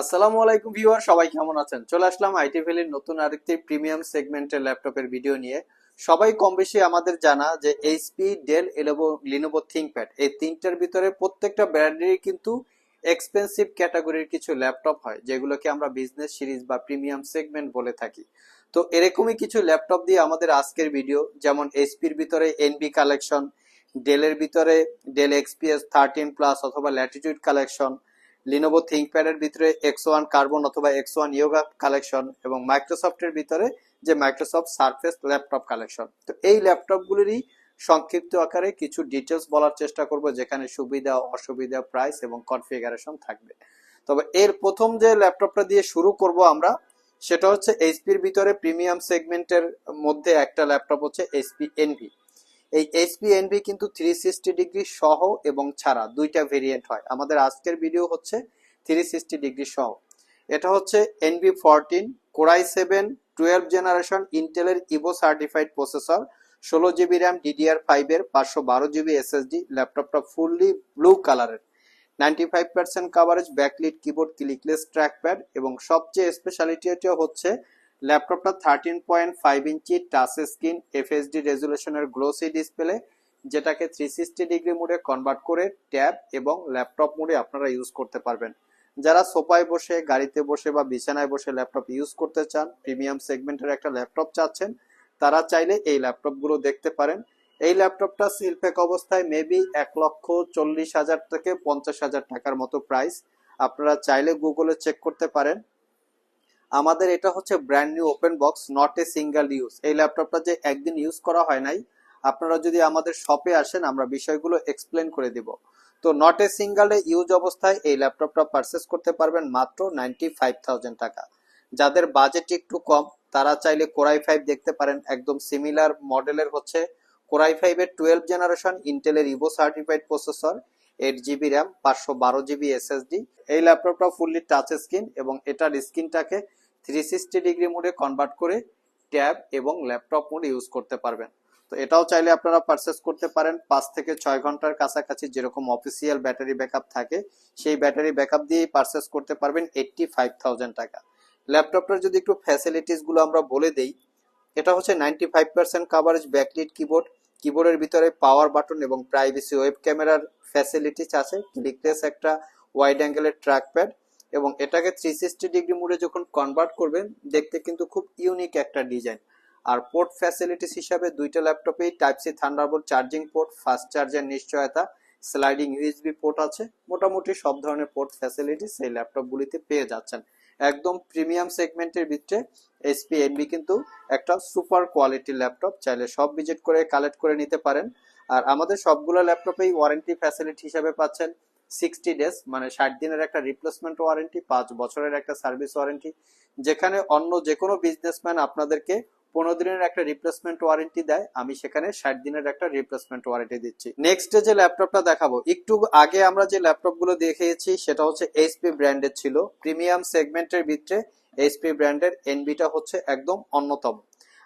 আসসালামু আলাইকুম ভিউয়ার, সবাই কেমন আছেন? চলে আসলাম আইটি ভ্যালির নতুন আরেকটি প্রিমিয়াম সেগমেন্টের ল্যাপটপের ভিডিও নিয়ে। সবাই কম বেশি আমাদের জানা যে এইচপি, ডেল এলোভো লিনোভো থিংকপ্যাড এই তিনটার ভিতরে প্রত্যেকটা ব্র্যান্ডেরই কিন্তু এক্সপেন্সিভ ক্যাটাগরির কিছু ল্যাপটপ হয়, যেগুলোকে আমরা বিজনেস সিরিজ বা প্রিমিয়াম সেগমেন্ট বলে থাকি। তো এরকমই কিছু ল্যাপটপ দিয়ে আমাদের আজকের ভিডিও যেমন এইচপির ভিতরে এনবি কালেকশন ডেলের ভিতরে ডেল এক্সপিএস থার্টিন প্লাস অথবা ল্যাটিটিউড কালেকশন লিনোভো থিঙ্কপ্যাডের ভিতরে এক্স ওয়ান কার্বন অথবা এক্স ওয়ান ইয়োগা কালেকশন এবং মাইক্রোসফটের ভিতরে যে মাইক্রোসফট সারফেস ল্যাপটপ কালেকশন তো এই ল্যাপটপগুলিরই সংক্ষিপ্ত আকারে কিছু ডিটেলস বলার চেষ্টা করব যেখানে সুবিধা, অসুবিধা প্রাইস এবং কনফিগারেশন থাকবে। তবে এর প্রথম যে ল্যাপটপটা দিয়ে শুরু করব আমরা, সেটা হচ্ছে এইচপির ভিতরে প্রিমিয়াম সেগমেন্টের মধ্যে একটা ল্যাপটপ হচ্ছে এইচপি এনভি এই এইচপি এনভি কিন্তু থ্রি সিক্সটি ডিগ্রি সহ এবং ছাড়া দুইটা ভেরিয়েন্ট হয়। আমাদের আজকের ভিডিও হচ্ছে থ্রি সিক্সটি ডিগ্রি সহ। এটা হচ্ছে Envy fourteen core i seven twelve generation ইন্টেলের ইভো সার্টিফাইড প্রসেসর ষোলো জিবি র্যাম ডিডিআর ফাইভের পাঁচশো বারো জিবি এসএসডি ল্যাপটপটা ফুললি ব্লু কালারের ninety five percent coverage backlit keyboard clickless trackpad এবং সবচেয়ে স্পেশালিটিটা হচ্ছে ল্যাপটপটা thirteen point five inch touch screen FHD রেজুলেশনের glossy display যেটাকে থ্রি সিক্সটি ডিগ্রি মোডে কনভার্ট করে ট্যাব এবং ল্যাপটপ মোডে আপনারা ইউজ করতে পারবেন। যারা সোফায় বসে, গাড়িতে বসে বা বিছানায় বসে ল্যাপটপ ইউজ করতে চান প্রিমিয়াম সেগমেন্টের একটা ল্যাপটপ চাচ্ছেন, তারা চাইলে এই ল্যাপটপগুলো দেখতে পারেন। এই ল্যাপটপটা সিলপ্যাক অবস্থায় মেবি এক লক্ষ চল্লিশ হাজার থেকে পঞ্চাশ হাজার টাকার মতো প্রাইস আপনারা চাইলে গুগলে চেক করতে পারেন। আমাদের এটা হচ্ছে brand new open box not a single use এই ল্যাপটপটা যে একদিন ইউজ করা হয় নাই, আপনারা যদি আমাদের শপে আসেন, আমরা বিষয়গুলো এক্সপ্লেন করে দিব। তো নট এ সিঙ্গেলে ইউজ অবস্থায় এই ল্যাপটপটা পারচেস করতে পারবেন মাত্র নাইনটি ফাইভ থাউজেন্ড টাকা। যাদের বাজেট একটু কম, তারা চাইলে কোরাই ফাইভ দেখতে পারেন, একদম সিমিলার মডেলের হচ্ছে। কোরাই ফাইভের টুয়েলভ জেনারেশন ইন্টেলের Evo certified processor eight GB RAM পাঁচশো বারো জিবি এসএসডি এই ল্যাপটপটা ফুললি টাচ স্ক্রিন এবং এটার স্ক্রিনটাকে থ্রি সিক্সটি ডিগ্রি মোডে কনভার্ট করে ট্যাব এবং ল্যাপটপ মোডে ইউজ করতে পারবেন। তো এটাও চাইলে আপনারা পারচেস করতে পারেন। পাঁচ থেকে ছয় ঘণ্টার কাছাকাছি যেরকম অফিসিয়াল ব্যাটারি ব্যাকআপ থাকে, সেই ব্যাটারি ব্যাকআপ দিয়েই পারচেস করতে পারবেন এইটটি ফাইভ থাউজেন্ড টাকা ল্যাপটপটার যদি একটু ফ্যাসিলিটিসগুলো আমরা বলে দেই, এটা হচ্ছে ninety five percent coverage backlit keyboard কিবোর্ডের ভিতরে পাওয়ার বাটন এবং প্রাইভেসি ওয়েব ক্যামেরার ফ্যাসিলিটিস আছে। ক্লিকলেস একটা ওয়াইড অ্যাঙ্গেলের ট্র্যাকপ্যাড এবং এটাকে থ্রি সিক্সটি ডিগ্রি মোডে যখন কনভার্ট করবেন, দেখতে কিন্তু খুব ইউনিক একটা ডিজাইন আর পোর্ট ফ্যাসিলিটিস হিসাবে দুইটা ল্যাপটপেই type C Thunderbolt charging port fast চার্জের নিশ্চয়তা স্লাইডিং ইউএসবি পোর্ট আছে, মোটামুটি সব ধরনের পোর্ট ফ্যাসিলিটিস এই ল্যাপটপগুলিতে পেয়ে যাচ্ছেন। একদম প্রিমিয়াম সেগমেন্টের ভিতরে এসপি এনবি কিন্তু একটা সুপার কোয়ালিটির ল্যাপটপ চাইলে সব ভিজিট করে কালেক্ট করে নিতে পারেন। আর আমাদের সবগুলো ল্যাপটপেই ওয়ারেন্টি ফ্যাসিলিটি হিসাবে পাচ্ছেন। সিক্সটি ডেজ মানে ষাট দিনের একটা রিপ্লেসমেন্ট ওয়ারেন্টি পাঁচ বছরের একটা সার্ভিস ওয়ারেন্টি যেখানে অন্য যে কোনো বিজনেসম্যান আপনাদেরকে পনেরো দিনের একটা রিপ্লেসমেন্ট ওয়ারেন্টি দেয়, আমি সেখানে ষাট দিনের একটা রিপ্লেসমেন্ট ওয়ারেন্টি দিচ্ছি। নেক্সট যে ল্যাপটপটা দেখাবো, একটু আগে আমরা যে ল্যাপটপগুলো দেখিয়েছি, সেটা হচ্ছে এইচপি ব্র্যান্ডের ছিল। প্রিমিয়াম সেগমেন্টের ভিতরে এইচপি ব্র্যান্ডের এনবিটা হচ্ছে একদম অন্যতম।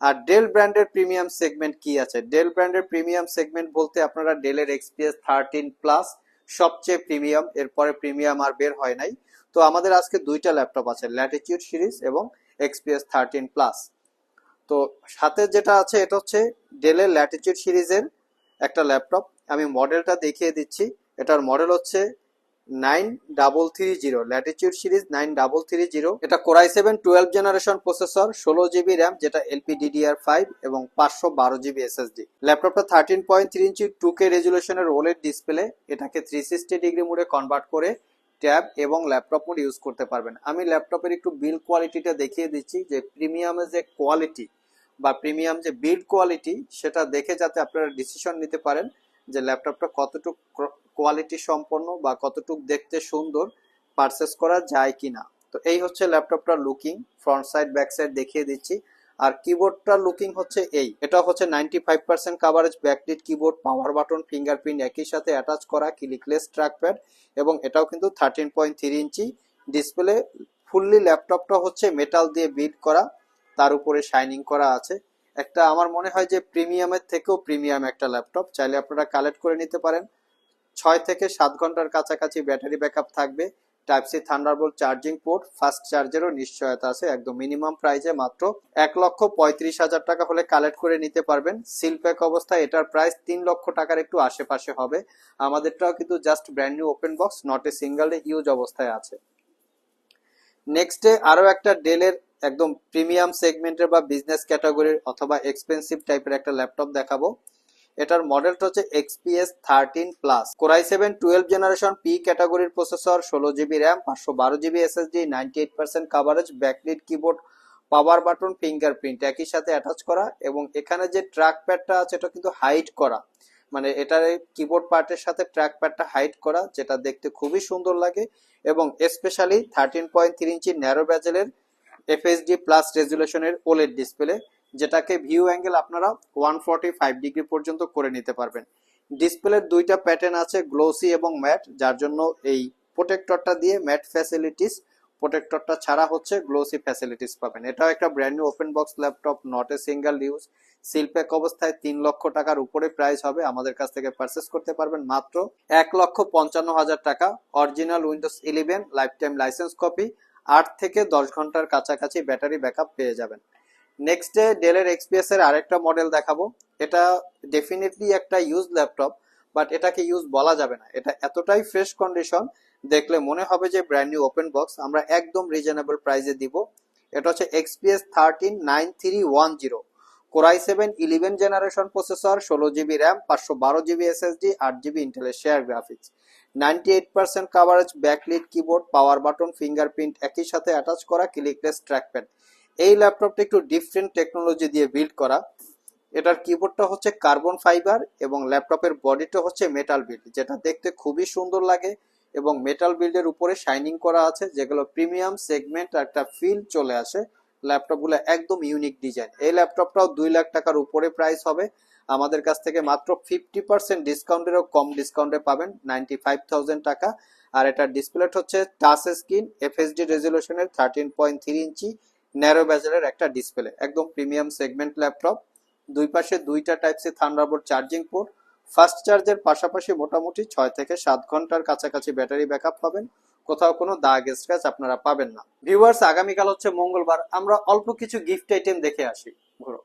আর ডেল ব্র্যান্ডের প্রিমিয়াম সেগমেন্ট কি আছে? ডেল ব্র্যান্ডের প্রিমিয়াম সেগমেন্ট বলতে আপনারা ডেলের এক্সপিএস থার্টিন প্লাস সবচেয়ে প্রিমিয়াম, এরপরে প্রিমিয়াম আর বের হয় নাই। তো আমাদের আজকে দুইটা ল্যাপটপ আছে ল্যাটিটিউড সিরিজ এবং এক্সপিএস থার্টিন প্লাস তো সাথে যেটা আছে, এটা হচ্ছে ডেলের ল্যাটিটিউড সিরিজের একটা ল্যাপটপ। আমি মডেলটা দেখিয়ে দিচ্ছি। এটার মডেল হচ্ছে nine double three zero Latitude series nine double three zero এটা core i seven twelve generation processor ষোলো জিবি র্যাম যেটা এলপি ডিডিআর ফাইভ এবং পাঁচশো বারো জিবি এসএসডি ল্যাপটপটা thirteen point three inch two K রেজুলেশনের OLED display এটাকে three sixty degree মোডে convert করে ট্যাব এবং ল্যাপটপ মোড ইউজ করতে পারবেন। আমি ল্যাপটপের একটু বিল্ড কোয়ালিটিটা দেখিয়ে দিচ্ছি যে প্রিমিয়ামের যে কোয়ালিটি বা প্রিমিয়াম যে বিল্ড কোয়ালিটি সেটা দেখে যাতে আপনারা ডিসিশন নিতে পারেন যে ল্যাপটপটা কতটুকু কোয়ালিটি সম্পন্ন বা কতটুকু দেখতে সুন্দর পারচেস করা যায় কিনা। তো এই হচ্ছে ল্যাপটপটার looking front side back side দেখিয়ে দিচ্ছি। আর কিবোর্ডটার লুকিং হচ্ছে এই। এটা হচ্ছে ninety five percent coverage backlit keyboard power button fingerprint একই সাথে অ্যাটাচ করা ক্লিকলেস ট্র্যাকপ্যাড এবং এটাও কিন্তু thirteen point three inch. Display fully ল্যাপটপটা হচ্ছে মেটাল দিয়ে বিল্ড করা, তার উপরে শাইনিং করা আছে। একটা আমার মনে হয় যে প্রিমিয়ামের থেকেও প্রিমিয়াম একটা ল্যাপটপ চাইলে আপনারা কালেক্ট করে নিতে পারেন। ছয় থেকে সাত ঘণ্টার কাছাকাছি ব্যাটারি ব্যাকআপ থাকবে। Type C Thunderbolt charging port fast চার্জেরও নিশ্চয়তা আছে, একদম মিনিমাম প্রাইসে মাত্র এক লক্ষ পঁয়ত্রিশ হাজার টাকা হলে কালেক্ট করে নিতে পারবেন। সিল প্যাক অবস্থায় এটার প্রাইস তিন লক্ষ টাকার একটু আশেপাশে হবে। আমাদেরটাও কিন্তু just brand new open box not a single use অবস্থায় আছে। নেক্সটে আরও একটা ডেলের একদম প্রিমিয়াম সেগমেন্টের বা বিজনেস ক্যাটাগরির অথবা এক্সপেন্সিভ টাইপের একটা ল্যাপটপ দেখাবো। এটার মডেলটা হচ্ছে XPS thirteen plus core i seven twelve generation P ক্যাটাগরির প্রসেসর ষোলো জিবি র্যাম পাঁচশো বারো GB SSD ninety eight percent coverage backlit keyboard power button fingerprint একই সাথে অ্যাটাচ করা এবং এখানে যে ট্র্যাক প্যাডটা আছে, এটা কিন্তু হাইড করা। মানে এটার কিবোর্ড পার্টের সাথে ট্র্যাক প্যাডটা হাইড করা, যেটা দেখতে খুবই সুন্দর লাগে এবং specially thirteen point three inch narrow ব্যাজেলের FSD plus রেজুলেশনের ওলেড ডিসপ্লে যেটাকে ভিউ অ্যাঙ্গেল আপনারা ওয়ান ডিগ্রি পর্যন্ত করে নিতে পারবেন। ডিসপ্লের দুইটা প্যাটার্ন আছে গ্লোসি এবং ম্যাট যার জন্য এই প্রোটেক্টরটা দিয়ে ম্যাট ফ্যাসিলিটিস প্রোটেক্টরটা ছাড়া হচ্ছে গ্লোসি ফ্যাসিলিটিস পাবেন। এটাও একটা brand new open box laptop not a single use seal pack অবস্থায় তিন লক্ষ টাকার উপরে প্রাইস হবে, আমাদের কাছ থেকে পারচেস করতে পারবেন মাত্র এক লক্ষ পঞ্চান্ন হাজার টাকা। Original Windows eleven lifetime license copy আট থেকে দশ ঘণ্টার কাছাকাছি ব্যাটারি ব্যাকআপ পেয়ে যাবেন। নেক্সট ডে ডেলের এক্সপিএস এর আরেকটা মডেল দেখাবো। এটা ডেফিনেটলি একটা ইউজ ল্যাপটপ বাট এটাকে ইউজ বলা যাবে না। এটা এতটাই ফ্রেশ কন্ডিশন দেখলে মনে হবে যে ব্র্যান্ড নিউ ওপেন বক্স আমরা একদম রিজনেবল প্রাইসে দিব। এটা হচ্ছে XPS thirteen nine three one zero core i seven, eleven generation processor, ষোলো জিবি র্যাম, পাঁচশো বারো জিবি এসএসডি, আট জিবি ইন্টেলের share graphics. Ninety eight percent coverage backlit keyboard power button fingerprint একই সাথে অ্যাটাচ করা ক্লিকলেস ট্র্যাকপ্যাড এই ল্যাপটপটি একটু ডিফারেন্ট টেকনোলজি দিয়ে বিল্ড করা। এটার কিবোর্ডটা হচ্ছে কার্বন ফাইবার এবং ল্যাপটপের বডিটা হচ্ছে মেটাল বিল্ড যেটা দেখতে খুবই সুন্দর লাগে এবং মেটাল বিল্ডের উপরে শাইনিং করা আছে, যেগুলো প্রিমিয়াম সেগমেন্ট একটা ফিল চলে আসে। ল্যাপটপগুলো একদম ইউনিক ডিজাইন এই ল্যাপটপটাও দুই লাখ টাকার উপরে প্রাইস হবে। আমাদের কাছ থেকে মাত্র ফিফটি পার্সেন্ট ডিসকাউন্টেরও কম ডিসকাউন্টে পাবেন নাইনটি ফাইভ থাউজেন্ড টাকা। আর এটার ডিসপ্লেট হচ্ছে touch screen FSD রেজলিউশনের thirteen point three inch narrow ব্যাজেলের একটা ডিসপ্লে একদম প্রিমিয়াম সেগমেন্ট ল্যাপটপ দুই পাশে দুইটা type C Thunderbolt charging port fast চার্জের পাশাপাশি মোটামুটি ছয় থেকে সাত ঘণ্টার কাছাকাছি ব্যাটারি ব্যাকআপ পাবেন। কোথাও কোনো দাগ স্ক্র্যাচ আপনারা পাবেন না। ভিউয়ার্স আগামীকাল হচ্ছে মঙ্গলবার। আমরা অল্প কিছু গিফট আইটেম দেখে আসি, ঘুরো।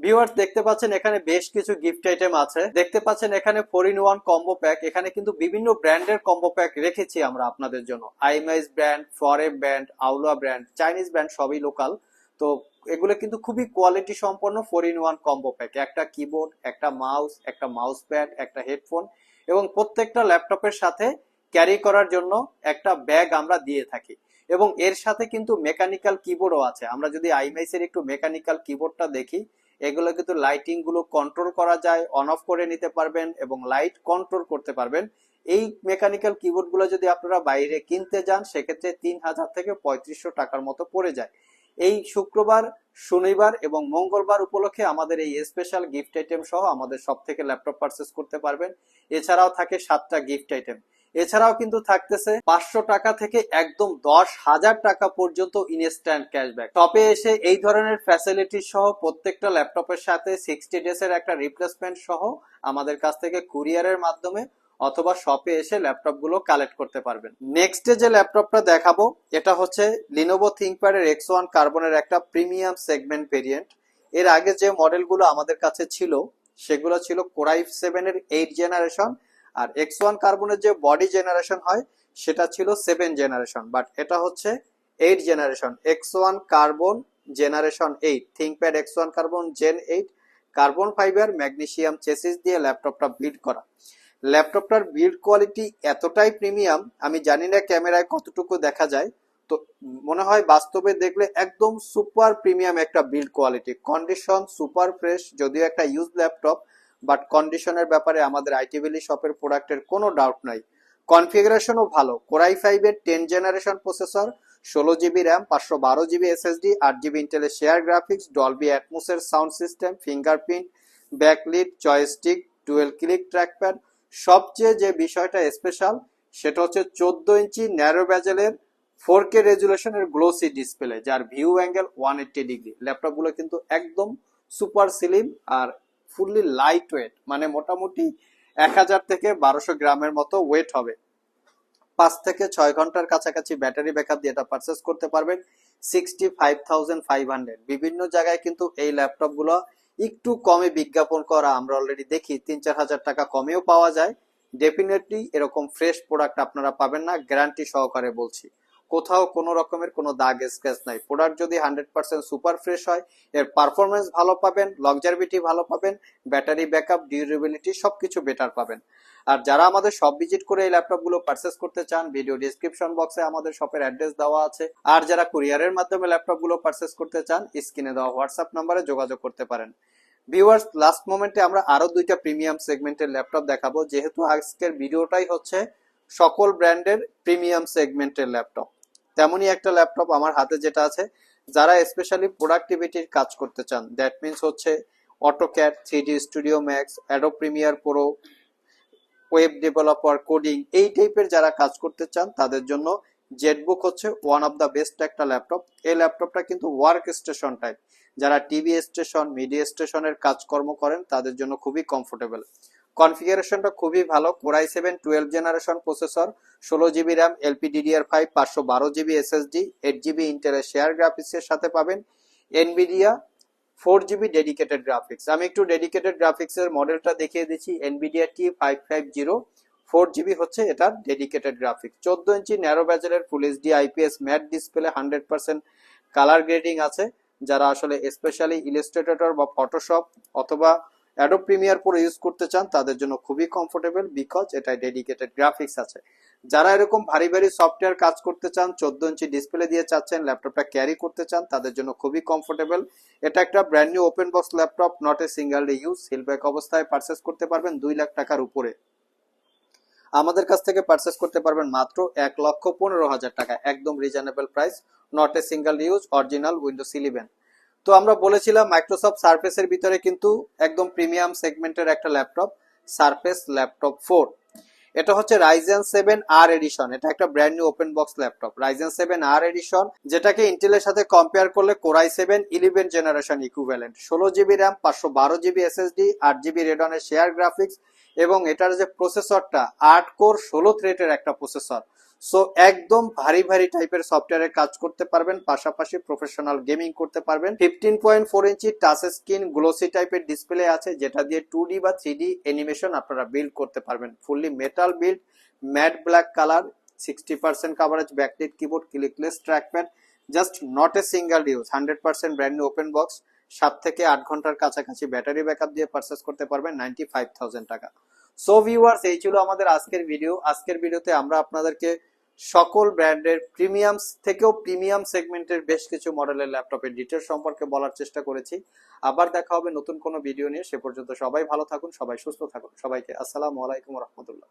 ভিউয়ার্স দেখতে পাচ্ছেন এখানে বেশ কিছু গিফট আইটেম আছে। দেখতে পাচ্ছেন এখানে four in one combo pack এখানে কিন্তু বিভিন্ন ব্র্যান্ডের কম্বো প্যাক রেখেছি আমরা আপনাদের জন্য। IMice brand Forev brand Aula brand Chinese brand সবই লোকাল তো এগুলো কিন্তু খুবই কোয়ালিটি সম্পন্ন four in one combo pack একটা কিবোর্ড একটা মাউস একটা মাউস প্যাড একটা হেডফোন এবং প্রত্যেকটা ল্যাপটপের সাথে ক্যারি করার জন্য একটা ব্যাগ আমরা দিয়ে থাকি। এবং এর সাথে কিন্তু মেকানিক্যাল কিবোর্ডও আছে। আমরা যদি আইমাইসের একটু মেকানিক্যাল কিবোর্ডটা দেখি, এগুলো কিন্তু লাইটিংগুলো কন্ট্রোল করা যায় অন অফ করে নিতে পারবেন এবং লাইট কন্ট্রোল করতে পারবেন। এই মেকানিক্যাল কিবোর্ডগুলো যদি আপনারা বাইরে কিনতে যান, সেক্ষেত্রে তিন হাজার থেকে পঁয়ত্রিশশো টাকার মতো পড়ে যায়। এই শুক্রবার, শনিবার এবং মঙ্গলবার উপলক্ষে আমাদের এই স্পেশাল গিফট আইটেম সহ আমাদের সব থেকে ল্যাপটপ পারচেস করতে পারবেন। এছাড়াও থাকে সাতটা গিফট আইটেম এছাড়াও কিন্তু থাকতেছে পাঁচশো টাকা থেকে একদম দশ হাজার টাকা পর্যন্ত ইনস্ট্যান্ট ক্যাশব্যাক টপে এসে এই ধরনের ফ্যাসিলিটি সহ প্রত্যেকটা ল্যাপটপের সাথে সিক্সটি ডেজ এর একটা রিপ্লেসমেন্ট সহ আমাদের কাছ থেকে কুরিয়ারের মাধ্যমে অথবা শপে এসে ল্যাপটপগুলো কালেক্ট করতে পারবেন। নেক্সটে যে ল্যাপটপটা দেখাবো, এটা হচ্ছে লিনোভো থিঙ্কপ্যাডের এক্স ওয়ান কার্বনের একটা প্রিমিয়াম সেগমেন্ট ভেরিয়েন্ট এর আগে যে মডেলগুলো আমাদের কাছে ছিল, সেগুলো ছিল কোরাই সেভেনের এইট জেনারেশন আর এক্স ওয়ান কার্বনের যে বডি জেনারেশন হয়, সেটা ছিল সেভেন জেনারেশন বাট এটা হচ্ছে eight generation X one carbon generation eight ThinkPad X one carbon gen eight carbon fibre magnesium chassis দিয়ে ল্যাপটপটা বিল্ড করা। ল্যাপটপটার বিল্ড কোয়ালিটি এতটাই প্রিমিয়াম আমি জানি না ক্যামেরায় কতটুকু দেখা যায়, তো মনে হয় বাস্তবে দেখলে একদম সুপার প্রিমিয়াম একটা build quality condition super fresh যদিও একটা ইউজ ল্যাপটপ বাট কন্ডিশনের ব্যাপারে আমাদের আইটি ভ্যালি শপের প্রোডাক্টের কোনো ডাউট নাই। কনফিগারেশনও ভালো। কোরাই ফাইভের টেন জেনারেশন প্রসেসর ষোলো জিবি র্যাম পাঁচশো বারো জিবি এসএসডি আট জিবি ইন্টেলের share graphics Dolby অ্যাটমোসের sound system fingerprint backlit joystick dual click trackpad সবচেয়ে যে বিষয়টা স্পেশাল সেটা হচ্ছে চোদ্দ ইঞ্চি ন্যারো ব্যাজেলের ফোর কে রেজুলেশনের গ্লোসি ডিসপ্লে যার view angle one eighty degree ল্যাপটপগুলো কিন্তু একদম সুপার স্লিম আর ফুললি লাইট ওয়েট মানে মোটামুটি এক হাজার থেকে বারোশো গ্রামের মতো ওয়েট হবে। পাঁচ থেকে ছয় ঘণ্টার কাছাকাছি ব্যাটারি ব্যাকআপ দিয়ে এটা পারচেস করতে পারবেন sixty five thousand five hundred বিভিন্ন জায়গায় কিন্তু এই ল্যাপটপগুলো একটু কমে বিজ্ঞাপন করা আমরা অলরেডি দেখি, তিন চার হাজার টাকা কমেও পাওয়া যায়। ডেফিনেটলি এরকম ফ্রেশ প্রোডাক্ট আপনারা পাবেন না গ্যারান্টি সহকারে বলছি। কোথাও কোনো রকমের কোনো দাগ স্ক্র্যাচ নাই। প্রোডাক্ট যদি হান্ড্রেড পার্সেন্ট সুপার ফ্রেশ হয়, এর পারফরমেন্স ভালো পাবেন লকজারবিটি ভালো পাবেন ব্যাটারি ব্যাকআপ ডিউরেবিলিটি সবকিছু বেটার পাবেন। আর যারা আমাদের শপ ভিজিট করে এই ল্যাপটপগুলো পারচেস করতে চান ভিডিও ডিসক্রিপশন বক্সে আমাদের শপের অ্যাড্রেস দেওয়া আছে। আর যারা কুরিয়ারের মাধ্যমে ল্যাপটপগুলো পারচেস করতে চান স্ক্রিনে দেওয়া হোয়াটসঅ্যাপ নাম্বারে যোগাযোগ করতে পারেন। ভিউয়ার্স লাস্ট মোমেন্টে আমরা আরও দুইটা প্রিমিয়াম সেগমেন্টের ল্যাপটপ দেখাবো। যেহেতু আজকের ভিডিওটাই হচ্ছে সকল ব্র্যান্ডের প্রিমিয়াম সেগমেন্টের ল্যাপটপ তেমনই একটা ল্যাপটপ আমার হাতে যেটা আছে, যারা স্পেশালি প্রোডাক্টিভিটির কাজ করতে চান দ্যাট মিনস হচ্ছে AutoCAD three D studio Max Adobe Premiere Pro web developer coding এই টাইপের যারা কাজ করতে চান, তাদের জন্য জেটবুক হচ্ছে ওয়ান অফ দ্য বেস্ট একটা ল্যাপটপ এই ল্যাপটপটা কিন্তু ওয়ার্ক স্টেশন টাইপ যারা টিভি স্টেশন মিডিয়া স্টেশনের কাজকর্ম করেন, তাদের জন্য খুবই কমফোর্টেবল কনফিগারেশনটা খুবই ভালো। Core i seven twelve generation processor ষোলো GB RAM LP DDR five পাঁচশো বারো জিবি এসএসডি এইট জিবি ইন্টেলের শেয়ার গ্রাফিক্সের সাথে পাবেন। NVIDIA four GB dedicated graphics আমি একটু ডেডিকেটেড গ্রাফিক্সের মডেলটা দেখিয়ে দিচ্ছি। NVIDIA T five five zero four GB হচ্ছে এটার ডেডিকেটেড গ্রাফিক্স চোদ্দ ইঞ্চি narrow ব্যাজেলের full HD IPS matte display hundred percent colour grading আছে। যারা আসলে স্পেশালি ইলাস্ট্রেটর বা ফটোশপ অথবা অ্যাডো প্রিমিয়ার পুরো ইউজ করতে চান, তাদের জন্য খুবই কমফোর্টেবল বিকজ এটা ডেডিকেটেড গ্রাফিক্স আছে। যারা এরকম ভারী ভারী সফটওয়্যার কাজ করতে চান, চোদ্দ ইঞ্চি ডিসপ্লে দিয়ে চাচ্ছেন ল্যাপটপটা ক্যারি করতে চান, তাদের জন্য খুবই কমফোর্টেবল এটা একটা brand new open box laptop not a single day use seal pack অবস্থায় পারচেস করতে পারবেন দুই লাখ টাকার উপরে। আমাদের কাছ থেকে পারচেস করতে পারবেন মাত্র এক লক্ষ পনেরো হাজার টাকা, একদম reasonable price not a single use original Windows eleven তো আমরা বলেছিলাম মাইক্রোসফট সার্ফেসের ভিতরে কিন্তু একদম প্রিমিয়াম সেগমেন্টের একটা ল্যাপটপ সার্ফেস ল্যাপটপ ফোর এটা হচ্ছে রাইজেন সেভেন আর এডিশন এটা একটা brand new open box laptop Ryzen seven আর এডিশন যেটাকে ইন্টেলের সাথে কম্পেয়ার করলে core i seven eleven generation equivalent ষোলো জিবি র্যাম পাঁচশো বারো জিবি এসএসডি আট জিবি রেডনের শেয়ার গ্রাফিক্স এবং এটার যে প্রসেসরটা আট কোর ষোলো থ্রেটের একটা প্রসেসর সো একদম ভারী ভারী টাইপের সফটওয়্যারে কাজ করতে পারবেন, পাশাপাশি প্রফেশনাল গেমিং করতে পারবেন। Fifteen point four inch touch screen glossy টাইপের ডিসপ্লে আছে, যেটা দিয়ে টু ডি বা থ্রি ডি অ্যানিমেশন আপনারা বিল্ড করতে পারবেন। Fully metal build matte black colour sixty percent coverage backlit keyboard clickless trackpad just not a single use hundred percent brand new open box সাত থেকে আট ঘণ্টার কাছাকাছি ব্যাটারি ব্যাকআপ দিয়ে পারচেস করতে পারবেন নাইনটি ফাইভ থাউজেন্ড টাকা। সো ভিউয়ার্স এই ছিল আমাদের আজকের ভিডিও আজকের ভিডিওতে আমরা আপনাদেরকে সকল ব্র্যান্ডের প্রিমিয়ামস থেকেও প্রিমিয়াম সেগমেন্টের বেশ কিছু মডেলের ল্যাপটপের ডিটেল সম্পর্কে বলার চেষ্টা করেছি। আবার দেখা হবে নতুন কোনো ভিডিও নিয়ে। সে পর্যন্ত সবাই ভালো থাকুন, সবাই সুস্থ থাকুন। সবাইকে আসসালামু আলাইকুম রহমতুল্লাহ।